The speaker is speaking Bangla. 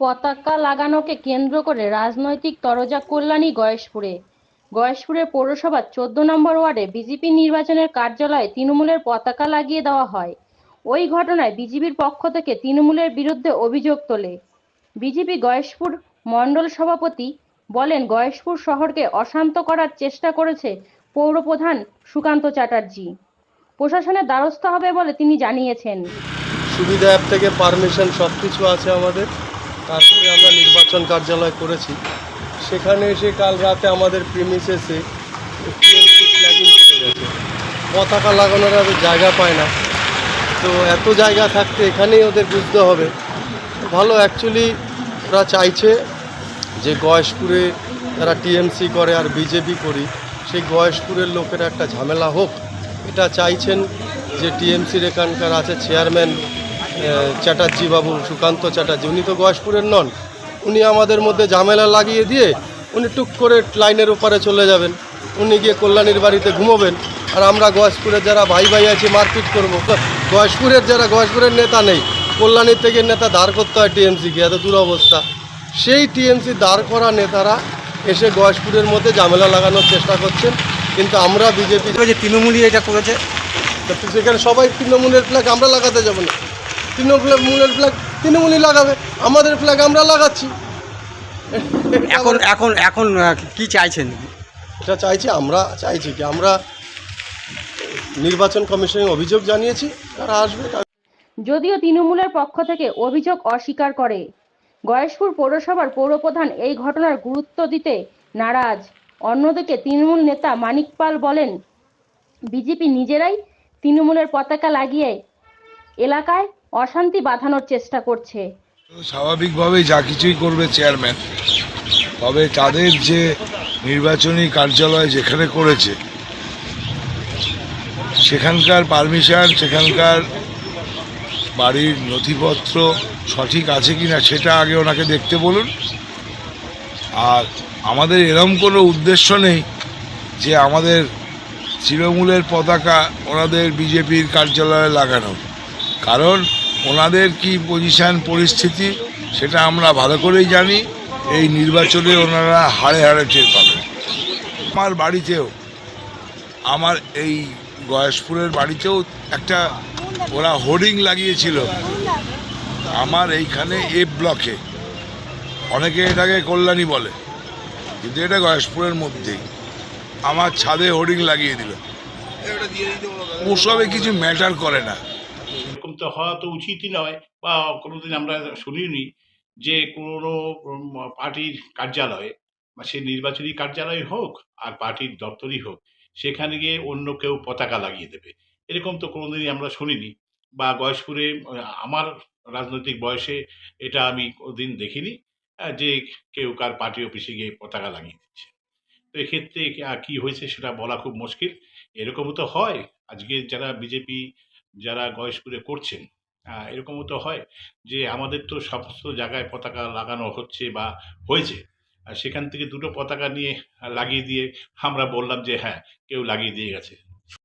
পতাকা লাগানোকে কেন্দ্র করে রাজনৈতিক তরজা কল্যাণী গয়েশপুরে। গয়েশপুরের পৌরসভার চোদ্দ নম্বর ওয়ার্ডে বিজেপি নির্বাচনের কার্যালয়ে তৃণমূলের পতাকা লাগিয়ে দেওয়া হয়। ওই ঘটনায় বিজেপির পক্ষ থেকে তৃণমূলের বিরুদ্ধে অভিযোগ তোলে। বিজেপি গয়েশপুর মণ্ডল সভাপতি বলেন, গয়েশপুর শহরকে অশান্ত করার চেষ্টা করেছে পৌরপ্রধান সুকান্ত চ্যাটার্জি। প্রশাসনের দ্বারস্থ হবে বলে তিনি জানিয়েছেন। সুবিধা অ্যাপ থেকে পারমিশন সব কিছু আছে আমাদের। তারপরে আমরা নির্বাচন কার্যালয় করেছি। সেখানে এসে কাল রাতে আমাদের প্রিমিসেসে টিএমসি গেছে। পতাকা লাগানোর আর জায়গা পায় না। তো এত জায়গা থাকতে এখানেই ওদের বুঝতে হবে। ভালো অ্যাকচুয়ালি ওরা চাইছে যে গয়েশপুরে যারা টিএমসি করে আর বিজেপি করি। সেই গয়েশপুরের লোকের একটা ঝামেলা হোক। এটা চাইছেন যে টিএমসির এখানকার আছে চেয়ারম্যান চ্যাটার্জি বাবু সুকান্ত চ্যাটার্জি উনি তো গয়েশপুরের নন। উনি আমাদের মধ্যে ঝামেলা লাগিয়ে দিয়ে উনি টুক করে লাইনের ওপারে চলে যাবেন। উনি গিয়ে কল্যাণীর বাড়িতে ঘুমোবেন। আর আমরা গয়েশপুরের যারা ভাই ভাই আছি মারপিট করব। গয়েশপুরের যারা গয়েশপুরের নেতা নেই। কল্যাণীর থেকে নেতা দাঁড় করতে হয় টিএমসিকে এত দুরবস্থা। সেই টিএমসি দাঁড় করা নেতারা এসে গয়েশপুরের মধ্যে ঝামেলা লাগানোর চেষ্টা করছেন। কিন্তু আমরা বিজেপি যে তৃণমূলই এটা করেছে। সেখানে সবাই তৃণমূলের ফ্ল্যাগ আমরা লাগাতে যাব না। তৃণমূলের ফ্ল্যাগ তৃণমূলই লাগাবে। আমাদের ফ্ল্যাগ আমরা লাগাচ্ছি। এখন এখন এখন কি চাইছেন? এটা চাইছি আমরা চাইছি কি আমরা নির্বাচন কমিশনে অভিযোগ জানিয়েছি তারা আসবে যদিও তৃণমূলের পক্ষ থেকে অভিযোগ অস্বীকার করে। গয়েশপুর পৌরসভার পৌরপ্রধান এই ঘটনার গুরুত্ব দিতে নারাজ। অন্যদিকে তৃণমূল নেতা মানিক পাল বলেন বিজেপি নিজেরাই তৃণমূলের পতাকা লাগিয়ে এলাকায় অশান্তি বাঁধানোর চেষ্টা করছে। স্বাভাবিকভাবেই যা কিছুই করবে চেয়ারম্যান, তবে তাদের যে নির্বাচনী কার্যালয় যেখানে করেছে, সেখানকার পারমিশন, সেখানকার বাড়ির নথিপত্র সঠিক আছে কি না সেটা আগে ওনাকে দেখতে বলুন। আর আমাদের এরম কোনো উদ্দেশ্য নেই যে আমাদের তৃণমূলের পতাকা ওনাদের বিজেপির কার্যালয়ে লাগানো। কারণ ওনাদের কি পজিশন পরিস্থিতি, সেটা আমরা ভালো করেই জানি। এই নির্বাচনে ওনারা হাড়ে হাড়ে টের পাবেন। আমার বাড়িতেও, আমার এই গয়েশপুরের বাড়িতেও একটা ওরা হোর্ডিং লাগিয়েছিল। আমার এইখানে এ ব্লকে, অনেকে এটাকে কল্যাণী বলে, কিন্তু এটা গয়েশপুরের মধ্যেই। আমার ছাদে হোর্ডিং লাগিয়ে দিল। ওসবে কিছু ম্যাটার করে না। এরকম তো হওয়া তো উচিতই নয় বা কোনোদিন আমরা শুনিনি যে কোনো পার্টির কার্যালয়ে সে নির্বাচনী কার্যালয় হোক আর পার্টির দপ্তরই হোক, সেখানে গিয়ে অন্য কেউ পতাকা লাগিয়ে দেবে। এরকম তো কোনোদিনই আমরা শুনিনি বা গয়েশপুরে আমার রাজনৈতিক বয়সে এটা আমি কোনোদিন দেখিনি যে কেউ কার পার্টি অফিসে গিয়ে পতাকা লাগিয়ে দিচ্ছে। তো এক্ষেত্রে কি হয়েছে সেটা বলা খুব মুশকিল। এরকমও তো হয়। আজকে যারা বিজেপি যারা গয়েশপুরে করছেন এরকমও তো হয় যে আমাদের তো সমস্ত জায়গায় পতাকা লাগানো হচ্ছে বা হয়েছে। আর সেখান থেকে দুটো পতাকা নিয়ে লাগিয়ে দিয়ে আমরা বললাম যে হ্যাঁ কেউ লাগিয়ে দিয়ে গেছে।